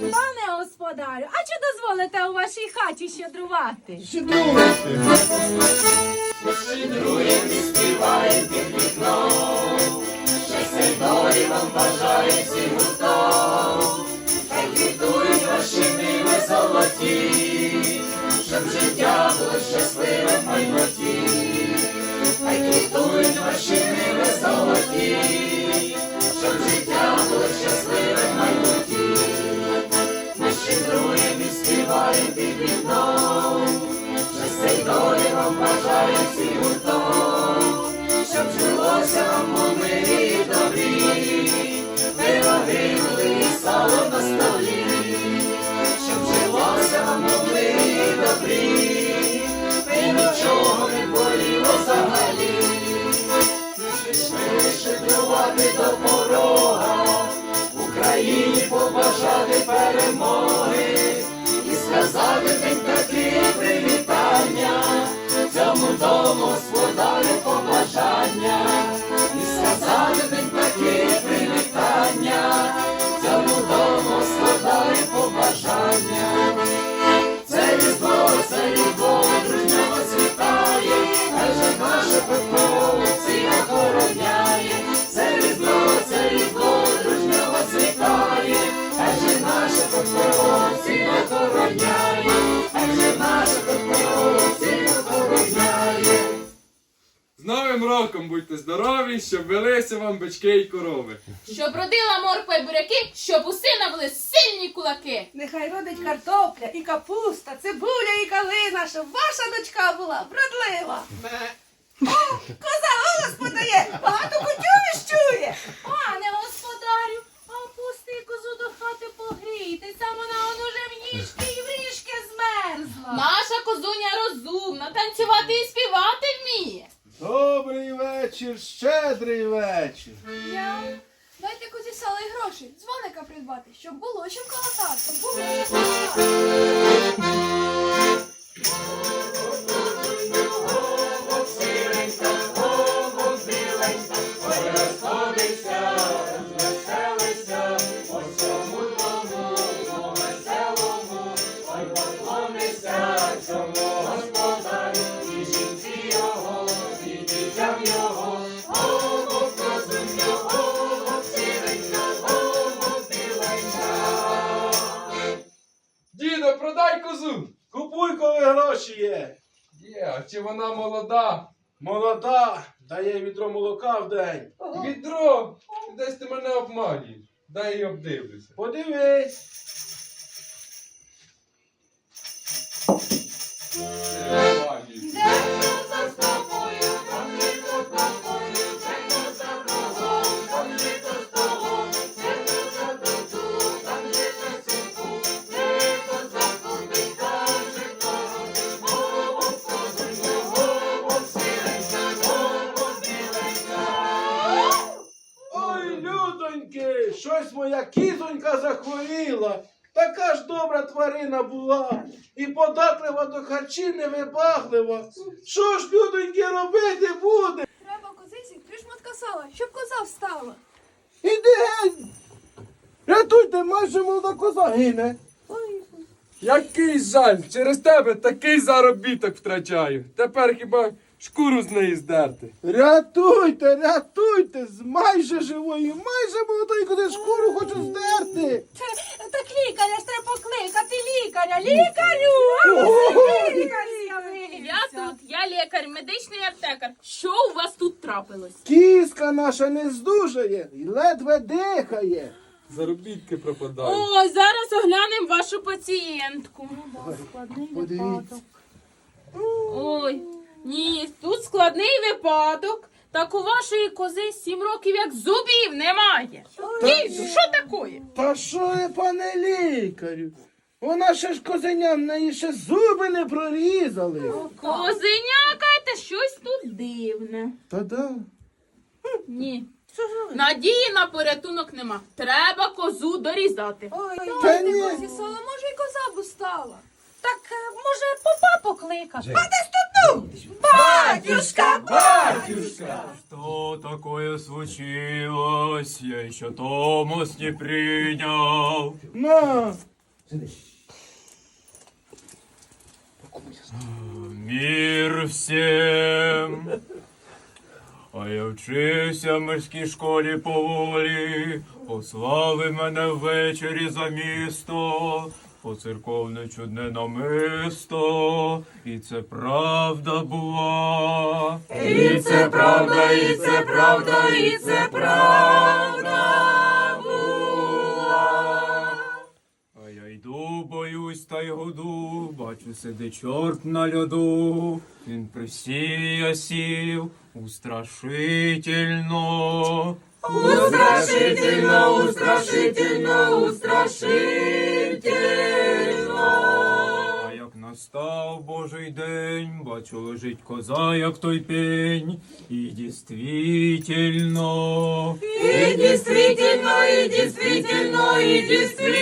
Пане господарю, а чи дозволите у вашій хаті щедрувати? Щедруйте. Щедруєм і співає під вікном, щастя долі вам бажає всім гуртом. Хай квітують ваші диви золоті, щоб життя було щасливе майбутнє. З роком будьте здорові, щоб велися вам бички і корови. Щоб родила морква й буряки, щоб у сина були сильні кулаки. Нехай родить картопля і капуста, цибуля і калина, щоб ваша дочка була вродлива. О, коза голос подає, багато кутю віщує. Пане господарю, а пусти козу до хати погрійтеся, вона он уже в ніжки і в ріжки змерзла. Наша козуня розумна, танцювати і співати вміє. Вечір, щедрий вечір. Я... Дайте козі сала і гроші, дзвоника придбати, щоб було чим колотати. Було чим колотати. Дідо, продай козу! Купуй, коли гроші є. Є, а чи вона молода? Молода, дає відро молока в день. Відро! Десь ти мене обманюєш. Дай її обдивлюся. Подивись. Моя кізонька захворіла. Така ж добра тварина була. І податлива до харчі невибаглива. Що ж, людоньки, робити буде? Треба козисі три шматка сала, щоб коза встала. Іди геть! Рятуйте, майже молода коза гине. Який жаль! Через тебе такий заробіток втрачаю. Тепер хіба шкуру з неї здерти. Рятуйте, рятуйте! З майже живої, майже молодої кози шкуру хочу здерти. Так лікаря ж треба покликати лікаря. Лікарю! Лікар з'явився. Я тут, я лікар, медичний аптекар. Що у вас тут трапилось? Кіска наша не здужає і ледве дихає. Заробітки пропадають. Ой, зараз оглянемо вашу пацієнтку. Подивіться. Ой, ні, тут складний випадок. Так у вашої кози сім років як зубів немає. Діду, що таке? Та що ви, пане лікарю? Вона ще ж козеня, в неї ще зуби не прорізали. Козеня, кажете, щось тут дивне. Та да. Ні. Надії на порятунок нема. Треба козу дорізати. Ой, Та ні. козі сала, може й коза б встала. так е, може попа покликати? Батюшка, батюшка! Что такое случилось? Я еще Томас не принял. На. Мир всем. А я вчився в мирській школі поволі, послали мене ввечері за місто, по церковне чудне намисто, і це правда була. І це правда, і це правда, і це правда була. А я йду, боюсь та й году, бачу, сидить чорт на льоду. Він присів, сів, устрашительно. Устрашительно, устрашительно, устрашительно. А як настав Божий день, бачу, лежить коза, як той пень, і дійствительно. І дійствительно, і дійствительно, і дійствительно.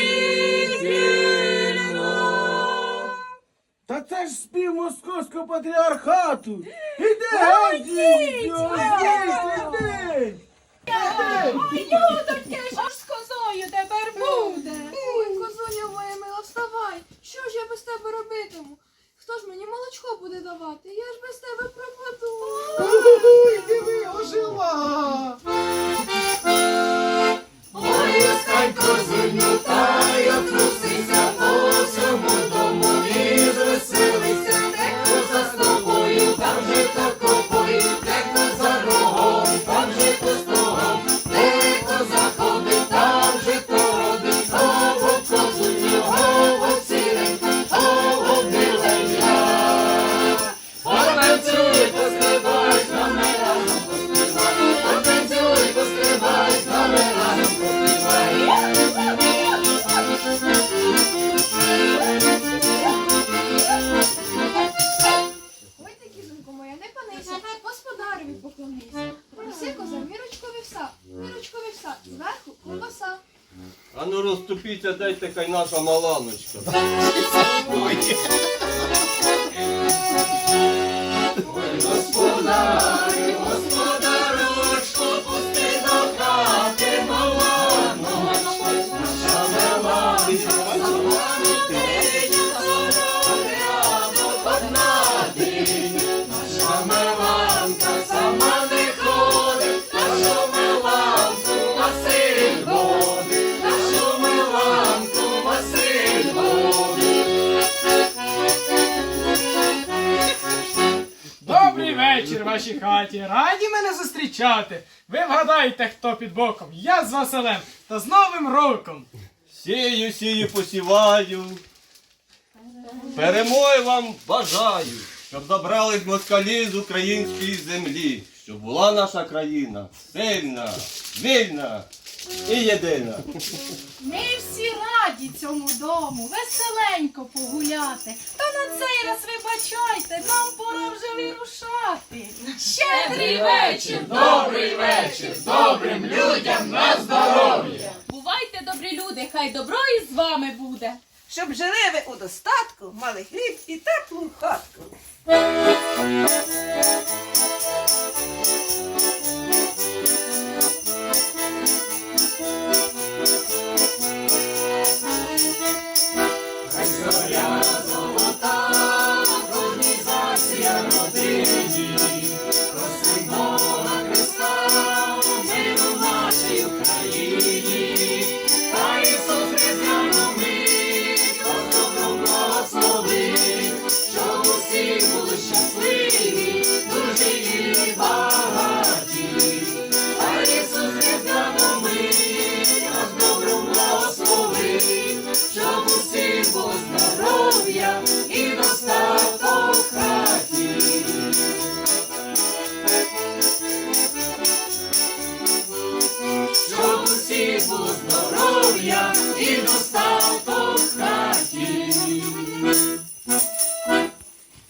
Та це ж спів московського патріархату. Іди геть. Ой, Listen up. Моя, господареві поклонися. Проси коза, мірочкові вівса, мірочкові вівса, зверху колбаса. А ну розступіться, дайте хай наша маланочка. Хаті. Раді мене зустрічати. Ви вгадаєте, хто під боком. Я з Василем та з Новим роком. Сію, сію, посіваю. Перемоги вам бажаю, щоб забрались москалі з української землі, щоб була наша країна сильна, вільна і єдина. Ми всі раді цьому дому, веселенько погуляти. Та на цей раз вибачайте, нам пора вже. Щедрий вечір! Добрий вечір! Добрим людям на здоров'я! Бувайте, добрі люди, хай добро із вами буде. Щоб жили ви у достатку, мали хліб і теплу хатку.